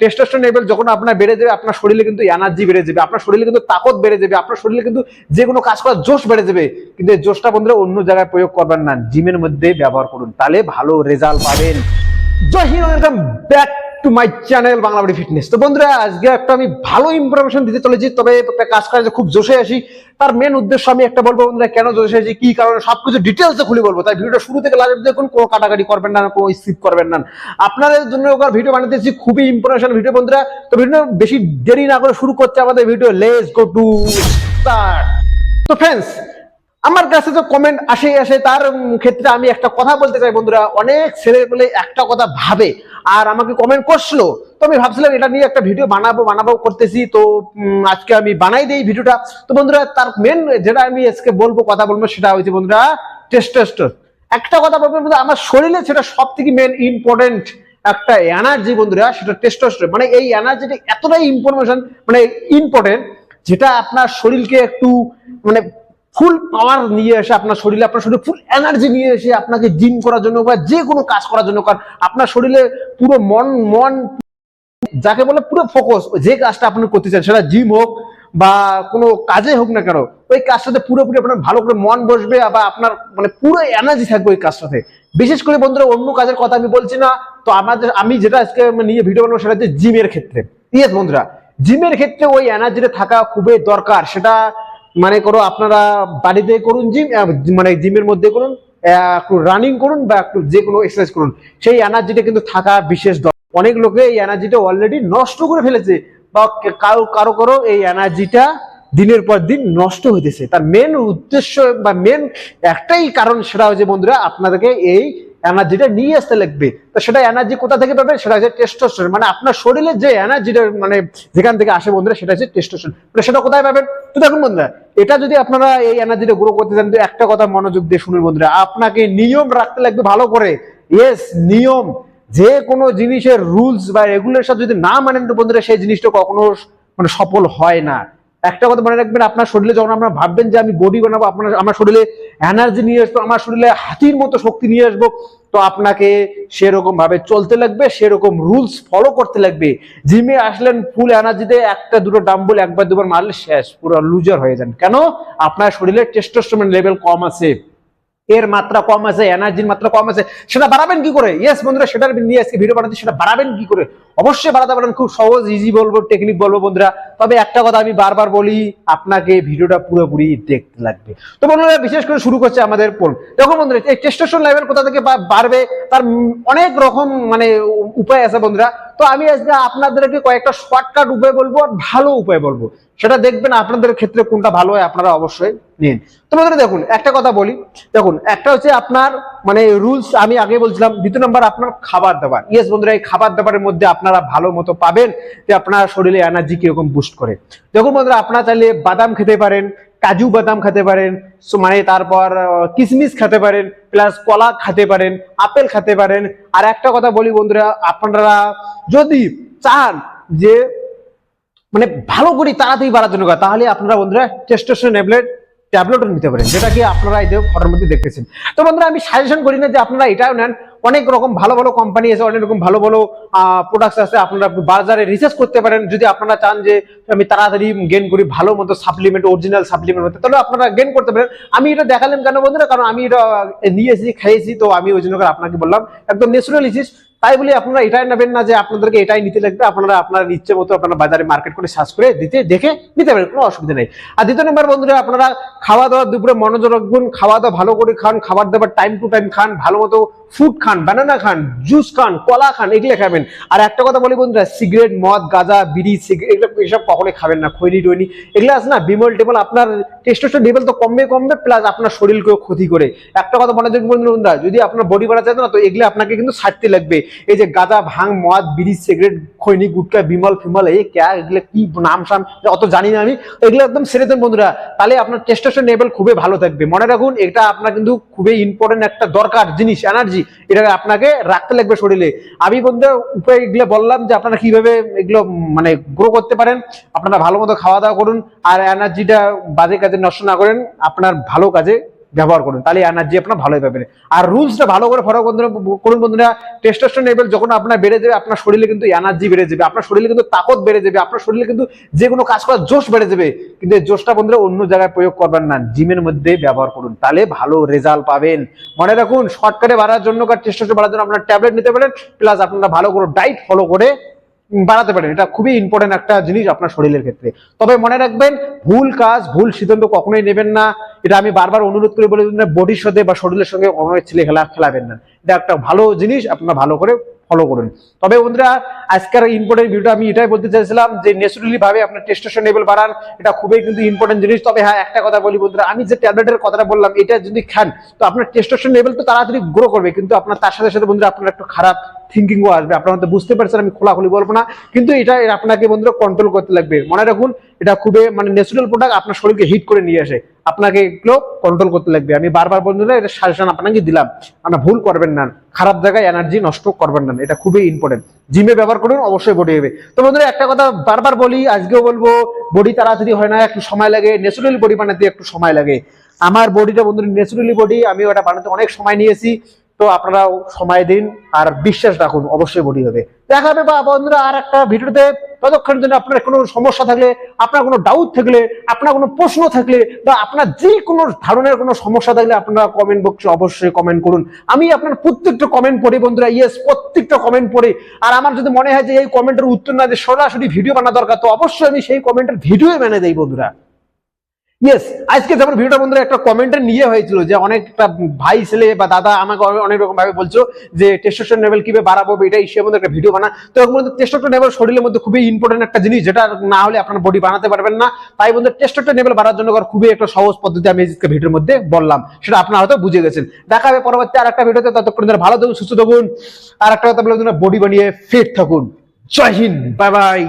Testosterone level যখন আপনার বেড়ে যাবে, আপনার শরীরে কিন্তু এনার্জি বেড়ে যাবে, আপনার শরীরে কিন্তু তাকত বেড়ে যাবে, আপনার শরীরে কিন্তু যে কোনো কাজ করার জোশ বেড়ে যাবে, কিন্তু এই জোশটা বন্ধুরা অন্য জায়গায় প্রয়োগ করবেন না জিমের মধ্যে ব্যবহার করুন, তাহলে ভালো রেজাল্ট পাবেন। Jai Hind back to my channel Bangla body fitness তো বন্ধুরা, আজকে একটা আমি ভালো ইনফরমেশন দিতে চলেছি, তবে একটা কাজ করার যে খুব জোশে আসি তার মেন উদ্দেশ্য আমি একটা বলব বন্ধুরা, কেন জোশে আসি কি কারণে, সবকিছু ডিটেলসে খুলে বলব। তাই ভিডিওটা শুরু থেকে লাস্ট দেখুন, কোনো কাটাকাটি করবেন না, কোনো স্কিপ করবেন না। আপনাদের জন্য ওখানে ভিডিও বানাতেছি খুবই ইম্পর্টেন্ট ভিডিও বন্ধুরা। তো ভিডিও বেশি দেরি না করে শুরু করছে আমাদের video let's go to start তো ফ্রেন্ডস আমার কাছে তো কমেন্ট আসে আসে তার ক্ষেত্রে আমি একটা কথা বলতে চাই বন্ধুরা। অনেক ছেলে পেলে একটা কথা ভাবে আর আমাকে কমেন্ট করছিল। তো আমি ভাবছিলাম এটা নিয়ে একটা ভিডিও বানাবো বানাবো করতেছি। তো আজকে আমি বানাই দিই ভিডিওটা। তো বন্ধুরা তার মেন যেটা আমি আজকে বলব কথা বলব সেটা হচ্ছে বন্ধুরা টেস্টোস্টেরন একটা কথা বলব বন্ধুরা, আমার শরীরে সেটা সব থেকে মেন ইম্পর্টেন্ট একটা এনার্জি বন্ধুরা সেটা টেস্টোস্টেরন মানে এই এনার্জিটা এতটাই ইনফরমেশন মানে ইম্পর্টেন্ট যেটা আপনার শরীরকে একটু মানে ফুল পাওয়ার নিয়ে এসে আপনার শরীরে আপনার শরীরে ফুল এনার্জি নিয়ে এসে আপনাকে জিম করার জন্য বা যে কোনো কাজ করার জন্য, কারণ আপনার শরীরে পুরো মন মন যাকে বলে পুরো ফোকাস যে কাজটা আপনি করতে চান, সেটা জিম হোক বা কোনো কাজে হোক না কেন, ওই কাজটাতে পুরোপুরি আপনার ভালো করে মন বসবে বা আপনার মানে পুরো এনার্জি থাকবে ওই কাজটাতে। বিশেষ করে বন্ধুরা, অন্য কাজের কথা আমি বলছি না, তো আমাদের, আমি যেটা আজকে নিয়ে ভিডিও বানাবো সেটা হচ্ছে জিমের ক্ষেত্রে। ইয়েস বন্ধুরা জিমের ক্ষেত্রে ওই এনার্জিটা থাকা খুবই দরকার, সেটা মানে করো আপনারা বাড়িতে করুন জিম মানে জিমের মধ্যে করুন একটু রানিং করুন বা একটু যে কোনো এক্সারসাইজ করুন। সেই এনার্জিটা কিন্তু থাকা বিশেষ দরকার অনেক লোকে এই এনার্জিটা অলরেডি নষ্ট করে ফেলেছে বা কারও কারও কারও এই এনার্জিটা দিনের পর দিন নষ্ট হইতেছে। তার মেন উদ্দেশ্য বা মেন একটাই কারণ সেটা হচ্ছে বন্ধুরা, আপনাদেরকে এই এনার্জিটা নিয়ে আসতে লাগবে। তো সেটা এনার্জি কোথা থেকে পাবে? সেটা হচ্ছে টেস্টোস্টেরন মানে আপনার শরীরে যে এনার্জিটা মানে যেখান থেকে আসে বন্ধুরা, সেটা হচ্ছে টেস্টোস্টেরন মানে সেটা কোথায় পাবেন? তো দেখুন বন্ধুরা, এটা যদি আপনারা এই এনার্জিটা গ্রো করতে চান, তো একটা কথা মনোযোগ দিয়ে শুনুন বন্ধুরা। আপনাকে নিয়ম রাখতে লাগবে ভালো করে। ইয়েস নিয়ম। যে কোনো জিনিসের রুলস বা রেগুলেশন যদি না মানেন তো বন্ধুরা, সেই জিনিসটা কখনো মানে সফল হয় না। একটা কথা মনে রাখবেন, আপনার শরীরে যখন আমরা ভাববেন যে আমি বডি বানাবো, আপনার, আমার শরীরে এনার্জি নিয়ে আসব, আমার শরীরে হাতির মতো শক্তি নিয়ে আসব, তো আপনাকে সেরকম ভাবে চলতে লাগবে, সেরকম রুলস ফলো করতে লাগবে। জিমে আসলেন ফুল এনার্জিতে একটা দুটো ডাম্বল একবার দুবার মারলে শেষ, পুরো লুজার হয়ে যান। কেন? আপনার শরীরে টেস্টোস্টোমেন লেভেল কম আছে। এর মাত্রা কম আছে এনার্জির মাত্রা কম আছে, সেটা বাড়াবেন কি করে? ইয়েস বন্ধুরা সেটার নিয়ে আজকে ভিডিও বানাচ্ছি, সেটা বাড়াবেন কি করে? অবশ্যই বাড়াতে পারেন, খুব সহজ ইজি বলব টেকনিক বলব বন্ধুরা। তবে একটা কথা আমি বারবার বলি, আপনাকে ভিডিওটা পুরোপুরি দেখতে লাগবে। তো বন্ধুরা, বিশেষ করে শুরু করছে আমাদের পোল দেখুন বন্ধুরা, এই টেস্টোস্টেরন লেভেল কোথা থেকে বাড়বে, তার অনেক রকম মানে উপায় আছে বন্ধুরা। তো আমি আজকে আপনাদেরকে কয়েকটা শর্টকাট উপায় বলব আর ভালো উপায় বলব। সেটা দেখবেন, আপনাদের ক্ষেত্রে কোনটা ভালো হয় আপনারা অবশ্যই নিন। তো বন্ধুরা দেখুন, একটা কথা বলি। দেখুন, একটা হচ্ছে আপনার মানে রুলস আমি আগে বলছিলাম, দ্বিতীয় নম্বর আপনার খাবার দাবার। ইয়েস বন্ধুরা, এই খাবার দাবারের মধ্যে আপনারা ভালো মতো পাবেন যে আপনার শরীরে এনার্জি কীরকম বুস্ট করে। দেখুন বন্ধুরা, আপনারা চাইলে বাদাম খেতে পারেন, কাজু বাদাম খেতে পারেন মানে তারপর কিশমিশ খেতে পারেন প্লাস কলা খেতে পারেন, আপেল খেতে পারেন। আর একটা কথা বলি বন্ধুরা, আপনারা যদি চান যে মানে ভালো করে তাড়াতাড়ি বাড়ার জন্য, তাহলে আপনারা বন্ধুরা টেস্টোস্টেরন ট্যাবলেট ট্যাবলেটও নিতে পারেন, যেটা কি আপনারা এই যে ফটোর মধ্যে দেখতেছেন। তো বন্ধুরা, আমি সাজেশন করি না যে আপনারা এটাও নেন। অনেক রকম ভালো ভালো কোম্পানি আছে, অনেক রকম ভালো ভালো প্রোডাক্টস আছে, আপনারা বাজারে রিসার্চ করতে পারেন। যদি আপনারা চান যে আমি তাড়াতাড়ি গেন করি ভালো মতো সাপ্লিমেন্ট অরিজিনাল সাপ্লিমেন্ট হতে, তাহলে আপনারা গেন করতে পারেন। আমি এটা দেখালাম কেন বন্ধুরা? কারণ আমি এটা নিয়েছি খাইয়েছি তো আমি ওই জন্য আপনাকে বললাম। একদম ন্যাচুরাল ইসিস তাই বলে আপনারা এটাই নেবেন না যে আপনাদেরকে এটাই নিতে লাগবে, আপনারা আপনার ইচ্ছে মতো আপনারা বাজারে মার্কেট করে সার্চ করে দিতে, দেখে নিতে পারেন, কোনো অসুবিধা নেই। আর দ্বিতীয় নম্বর বন্ধুরা, আপনারা খাওয়া দাওয়া দুপুরে মনোযোগ রাখবেন খাওয়া দাওয়া ভালো করে খান, খাবার দাবার টাইম টু টাইম খান, ভালো মতো ফুড খান বানানা খান জুস খান, কলা খান, এগুলো খাবেন। আর একটা কথা বলি বন্ধুরা সিগারেট মদ, গাঁজা, বিড়ি সিগারেট এগুলো এসব কখনোই খাবেন না, খৈনি টৈনি, এগুলো আছে না, বিমল টেবল আপনার টেস্টোস্টেরন লেভেল তো কমবে কমবে প্লাস আপনার শরীরকেও ক্ষতি করে। একটা কথা মনে রাখবেন বন্ধুরা, যদি আপনার বডি বাড়াতে চান না, তো এগুলো আপনাকে কিন্তু ছাড়তে লাগবে। এই যে গাঁজা ভাং মদ, বিড়ি, সিগারেট, খৈনি, গুটকা, বিমল, ফিমল, এই ক্যা, এগুলো কি নাম সাম অত জানি না আমি। এগুলো একদম সেরে দেন বন্ধুরা। তাহলে আপনার টেস্টোস্টেরন লেভেল খুবই ভালো থাকবে। মনে রাখুন, এটা আপনার কিন্তু খুবই ইম্পর্টেন্ট একটা দরকার জিনিস এনার্জি এটা আপনাকে রাখতে লাগবে শরীরে। আমি বন্ধুরা উপায় এগুলো বললাম যে আপনারা কীভাবে এগুলো মানে গ্রো করতে পারেন। আপনারা ভালো মতো খাওয়া দাওয়া করুন। আর এনার্জিটা বাজে কাজে নষ্ট না করেন। আপনার ভালো কাজে ব্যবহার করুন, তাহলে এনার্জি আপনার ভালোই পাবেন। আর রুলসটা ভালো করে ফলো বন্ধুরা, করুন বন্ধুরা টেস্টোস্টেরন লেভেল যখন আপনার বেড়ে যাবে, আপনার শরীরে কিন্তু এনার্জি বেড়ে যাবে, আপনার শরীরে কিন্তু তাকত বেড়ে যাবে, আপনার শরীরে কিন্তু যে কোনো কাজ করার জোশ বেড়ে যাবে, কিন্তু এই জোশটা বন্ধুরা অন্য জায়গায় প্রয়োগ করবেন না জিমের মধ্যে ব্যবহার করুন, তাহলে ভালো রেজাল্ট পাবেন। মনে রাখুন শর্টকাটে বাড়ার জন্য বা টেস্টোস্টেরন বাড়ার জন্য আপনার ট্যাবলেট নিতে পারেন প্লাস আপনারা ভালো করে ডাইট ফলো করে বাড়াতে পারেন। এটা খুবই ইম্পর্টেন্ট একটা জিনিস আপনার শরীরের ক্ষেত্রে। তবে মনে রাখবেন, ভুল কাজ, ভুল সিদ্ধান্ত কখনোই নেবেন না। এটা আমি বারবার অনুরোধ করে বলে বডির সাথে বা শরীরের সঙ্গে কখনোই ছেলে খেলা খেলাবেন না। এটা একটা ভালো জিনিস, আপনারা ভালো করে ফলো করুন। তবে বন্ধুরা, আজকের ইম্পর্টেন্ট ভিডিও আমি এটাই বলতে চাইছিলাম যে ন্যাচুরালি ভাবে আপনার টেস্টোস্টেরন লেভেল বাড়ান। এটা খুবই কিন্তু ইম্পর্টেন্ট জিনিস। তবে হ্যাঁ একটা কথা বলি বন্ধুরা, আমি যে ট্যাবলেটের কথাটা বললাম, এটা যদি খান, তো আপনার টেস্টোস্টেরন লেভেল তো তাড়াতাড়ি গ্রো করবে। কিন্তু আপনার তার সাথে সাথে বন্ধুরা, আপনার একটু খারাপ থিঙ্কিংও আসবে। আপনারা হয়তো বুঝতে পারছেন, আমি খোলাখুলি বলব না। কিন্তু এটা আপনাকে বন্ধুরা কন্ট্রোল করতে লাগবে। মনে রাখুন, এটা খুবই মানে ন্যাচুরাল প্রোডাক্ট আপনার শরীরকে হিট করে নিয়ে আসে। আপনাকে এগুলো কন্ট্রোল করতে লাগবে। আমি বারবার বন্ধুরা এটা সাজেশন আপনাকে দিলাম। আপনার ভুল করবেন না। খারাপ জায়গায় এনার্জি নষ্ট করবেন না। এটা খুবই ইম্পর্টেন্ট জিমে ব্যবহার করুন, অবশ্যই বডি হবে। তো বন্ধুরা, একটা কথা বারবার বলি, আজকেও বলব বডি তাড়াতাড়ি হয় না, একটু সময় লাগে। ন্যাচুরালি বডি বানাতে একটু সময় লাগে। আমার বডিটা বন্ধুরা ন্যাচুরালি বডি আমি ওটা বানাতে অনেক সময় নিয়েছি। তো আপনারাও সময় দিন আর বিশ্বাস রাখুন, অবশ্যই বডি হবে। দেখা হবে বা বন্ধুরা আর একটা ভিডিওতে। ততক্ষণ জন্য আপনার কোনো সমস্যা থাকলে, আপনার কোনো ডাউট থাকলে, আপনার কোনো প্রশ্ন থাকলে, বা আপনার যে কোনো ধরনের কোনো সমস্যা থাকলে আপনারা কমেন্ট বক্সে অবশ্যই কমেন্ট করুন। আমি আপনার প্রত্যেকটা কমেন্ট পড়ি বন্ধুরা ইয়েস প্রত্যেকটা কমেন্ট পড়ি। আর আমার যদি মনে হয় যে এই কমেন্টের উত্তর না দিয়ে সরাসরি ভিডিও বানা দরকার, তো অবশ্যই আমি সেই কমেন্টের ভিডিও বানিয়ে দেই বন্ধুরা। ইয়েস আজকে যেমন ভিডিওটা বন্ধুরা একটা কমেন্টে নিয়ে হয়েছিল যে অনেকটা ভাই, ছেলে বা দাদা আমাকে অনেক- রকম ভাবে বলছো যে টেস্টোস্টেরন লেভেল কীভাবে বাড়াবো এটা ইসের মধ্যে একটা ভিডিও বানা। তো এর মধ্যে টেস্টোস্টেরন লেভেল শরীরের মধ্যে খুবই ইম্পর্টেন্ট একটা জিনিস, যেটা না হলে আপনার বডি বানাতে পারবেন না। তাই বন্ধু টেস্টোস্টেরন লেভেল বাড়ার জন্য খুবই একটা সহজ পদ্ধতি আমি আজকে ভিডিওর মধ্যে বললাম। সেটা আপনারা হয়তো বুঝে গেছেন। দেখা হবে পরবর্তী আর একটা ভিডিওতে, ততক্ষণ ভালো থাকুন, সুস্থ থাকুন। আর একটা কথা বলে বডি বানিয়ে ফিট থাকুন। জয় হিন্দ বাই বাই